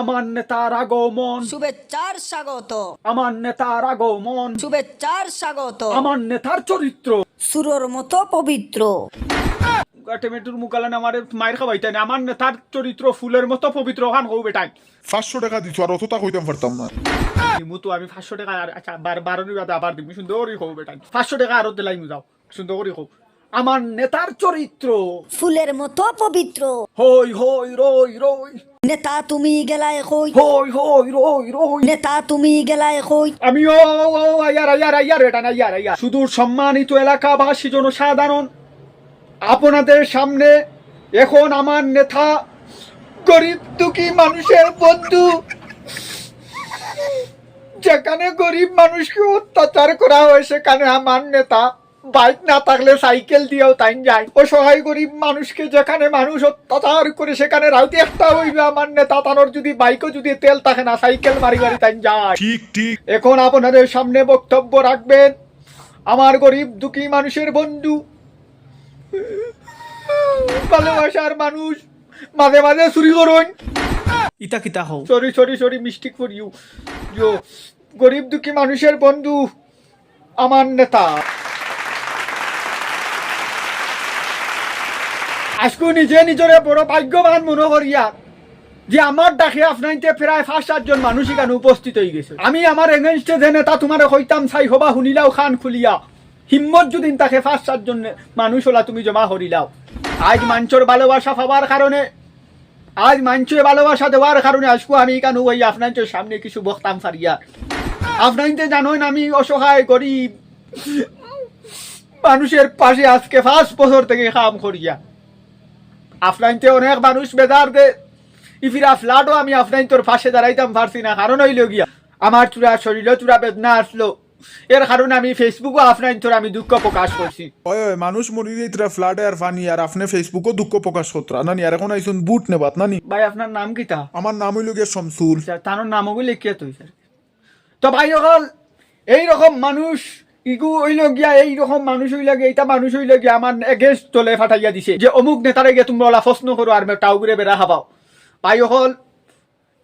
আমার নেতার আগমন শুভেচ্ছার স্বাগত আমার নেতার আগমন শুভেচ্ছার স্বাগত আমার নেতার চরিত্র সুরর মতো পবিত্র টেমেটুর মুকালান আমার মায়ের খাওয়াইতে না আমার নেতার চরিত্র ফুলের মতো পবিত্র খান হৌ বেটাই পাঁচশো টাকা দিছো আর অতটা কইতাম পারতাম না। তো আমি পাঁচশো টাকা আর আচ্ছা বার নিবাদে আবার দিমু সুন্দর করে হৌ বেটাই। পাঁচশো টাকা আরও দিলাই যাও। সুন্দর করে হৌ আমার নেতার চরিত্র। ফুলের মতো পবিত্র। হই হই রই রই। নেতা তুমি গেলায় কই? হই হই রই রই। নেতা তুমি গেলায় কই? আমি ও আয়ার আয়ার আয়ার এটা না আয়ার আয়ার। শুধু সম্মানিত এলাকাবাসী জনসাধারণ আপনাদের সামনে এখন আমার নেতা গরিব দুঃখী মানুষের বন্ধু যেখানে গরিব মানুষকে অত্যাচার করা হয় সেখানে আমার নেতা বাইক না থাকলে সাইকেল দিয়েও তাই যায়। অসহায় গরিব মানুষকে যেখানে মানুষ অত্যাচার করে সেখানে রাউতে একটা হইবে আমার নেতা তানোর যদি বাইকও যদি তেল থাকে না সাইকেল মারি মারি তাই যায়। ঠিক ঠিক। এখন আপনাদের সামনে বক্তব্য রাখবেন আমার গরিব দুঃখী মানুষের বন্ধু ভালোবাসার মানুষ মাঝে মাঝে চুরি করুন। ইতা কিতা হও? Sorry sorry sorry mistake for you you গরিব দুঃখী মানুষের বন্ধু আমার নেতা। আজকু নিজে নিজরে বড় ভাগ্যবান মনে করিয়া যে আমার ডাকে আপনাইতে প্রায় পাঁচ সাতজন মানুষ এখানে উপস্থিত হয়ে গেছে। আমি আমার এগেনস্টে যে নেতা তোমার হইতাম চাই হবা, শুনিলাও খান খুলিয়া। হিম্মত যদি তাকে পাঁচ সাতজন মানুষ হলা তুমি জমা করিলাও আজ মাঞ্চর ভালোবাসা পাবার কারণে আজ মাঞ্চে ভালোবাসা দেওয়ার কারণে আজকু আমি এখানে ওই আপনাদের সামনে কিছু বক্তাম ফারিয়া আপনাইতে জানেন আমি অসহায় গরিব মানুষের পাশে আজকে পাঁচ বছর থেকে কাম করিয়া। আফলাইনতে অনেক মানুষ বেদার দে ইফিরা ফ্লাডও আমি আফলাইন তোর পাশে দাঁড়াইতাম পারছি না কারণ হইল গিয়া আমার চূড়া শরীর চূড়া বেদনা আসলো। এর কারণে আমি ফেসবুকও আফলাইন তোর আমি দুঃখ প্রকাশ করছি। ওই ওই মানুষ মরি যাইতরা ফ্লাডে আর ফানি আর আপনি ফেসবুকও দুঃখ প্রকাশ করতরা নানি আর এখন আইসুন বুট নেবাত নানি? ভাই আপনার নাম কি তা? আমার নাম হইল গিয়ে শমসুল। তার নামও লিখিয়ে তুই স্যার তো ভাই হল এইরকম মানুষ ইগু হইল গিয়া এইরকম মানুষ হইল গিয়া, এইটা মানুষ হইল গিয়া আমার এগেস্ট তলে ফাটাইয়া দিছে। যে অমুক নেতারে গিয়ে তোমরা ওলা প্রশ্ন করো আর টাউ করে বেড়া খাবাও। ভাই হল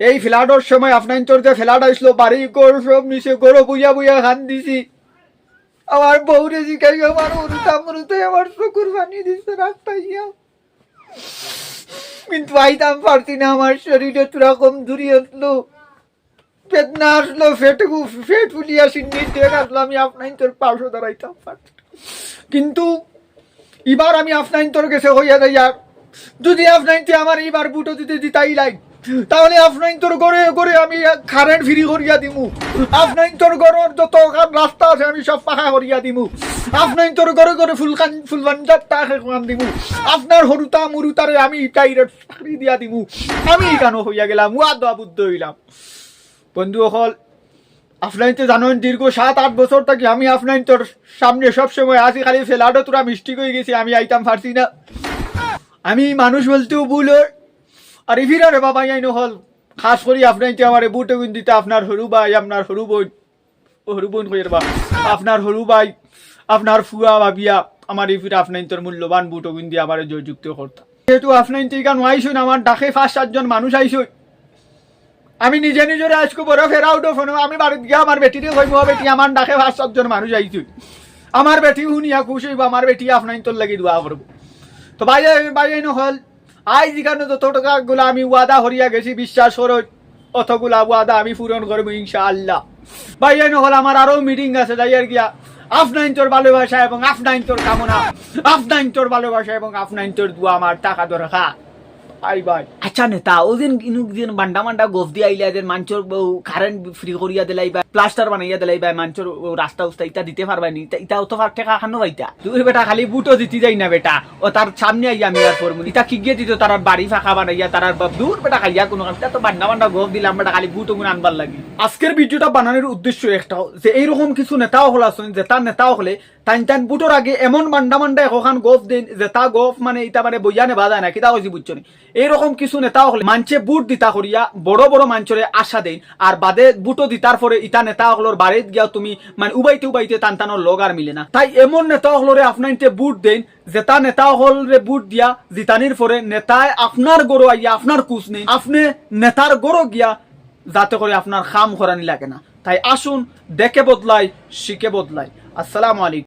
এই ফ্ল্যাডর সময় আপনার যে ফ্ল্যাড আসলো বাড়ি গর সব নিচে গরো বুইয়া বুইয়া খান দিছি। আমার বউরে জিকাই আমার উরুতা মুরুতে আমার চকুর বানিয়ে দিছে রাস্তাইয়া কিন্তু আইতাম পারছি না আমার শরীরে তোরা কম দূরি বেদনা আসলো ফেটে আসলো, আমি তোর পাশে দাঁড়াইতাম কিন্তু এবার আমি আপনার তোর গেছে হইয়া যাইয়া, যদি আপনার আমার এবার বুটো দিতে দিতাই লাই তাহলে আপনার তোর গড়ে গড়ে আমি কারেন্ট ফ্রি করিয়া দিমু। আপনার তোর গড়ের যত রাস্তা আছে, আমি সব পাখা করিয়া দিমু। আপনার তোর গড়ে গড়ে ফুলকান ফুলবাঞ্জার খান দিমু। আপনার হরুতা, মুরুতারে আমি চাকরি দিয়া দিমু। আমি কেন হইয়া গেলাম? ওয়া দোয়া হইলাম। বন্ধু হল আপনার তো জানেন, দীর্ঘ সাত, আট বছর থাকি আমি আপনার তোর সামনে সবসময় আসি খালি ফেলাডো তোরা মিষ্টি হয়ে গেছি, আমি আইতাম পারছি না। আমি মানুষ বলতেও ভুল হয়। আর ইফিরা রে বাবা আইন হল খাস করি আপনার তো আমার বুটে দিতে, আপনার হরু ভাই, আপনার হরু বোন। হরু বোন কইর বা আপনার হরু ভাই, আপনার ফুয়া ভাবিয়া আমার ইফিরা আপনার তোর মূল্যবান বুটো দিয়ে আমার জয়যুক্ত করতাম যেহেতু আপনার তো এখানে আইসুন, আমার ডাকে পাঁচ, সাতজন মানুষ আইসুন। আমি নিজে নিজের আজকে বড় ফেরা উঠো ফোন আমি বাড়িতে গিয়ে আমার বেটিরে কইব বেটি, আমার ডাকে পাঁচ সাতজন মানুষ আইছুন আমার বেটি শুনিয়া খুশি হইব, আমার বেটি আপনার তোর লাগি দোয়া করব। তো ভাই ভাই হল। আই যেখানে যত টাকা গুলা আমি ওয়াদা হরিয়া গেছি, বিশ্বাস করো, অতগুলা ওয়াদা আমি পূরণ করব ইনশাআল্লাহ। ভাই হল, আমার আরও মিটিং আছে, যাই আর গিয়া। আফনাইন তোর ভালোবাসা এবং আফনাইন তোর কামনা আফনাইন তোর ভালোবাসা এবং আফনাইন তোর দোয়া আমার টাকা দরকার। আচ্ছা বান্ডা মান্ডা গফ খালি বুটো দিতে যাই না বেটা। ও তার সামনে আইয়া কি গিয়ে দিত, তার বাড়ি ফাঁকা বানাইয়া, তার দূর বেটা, খাইয়া কোনো তো বান্না বান্না গোপ দিলাম বেটা, খালি বুটো গুণ আনবার লাগি। আজকের ভিডিওটা বানানোর উদ্দেশ্য একটা, যে এইরকম কিছু নেতাও হল আসুন যে তার নেতাও হলে টাইন টাইন বুটোর আগে এমন বান্ডা মান্ডা এখন গোফ দেন, যে তা গোফ মানে ইটা মানে বইয়া নেবা যায় না, কিতা কইছি বুঝছ এইরকম কিছু নেতা হলে মানছে বুট দিতা করিয়া বড় বড় মাঞ্চরে আশা দেন আর বাদে বুটও দিতার পরে ইটা নেতা হলোর বাড়িত গিয়া তুমি মানে উবাইতে উবাইতে টান টানোর লগ আর মিলে না। তাই এমন নেতা হলরে আপনাইতে বুট দেন যেটা নেতা হলরে বুট দিয়া জিতানির পরে নেতায় আপনার গরো আইয়া আপনার কুচ নেই আপনি নেতার গরো গিয়া, যাতে করে আপনার খাম করানি লাগে না। তাই আসুন, দেখে বদলাই শিখে বদলাই। আসসালামু আলাইকুম।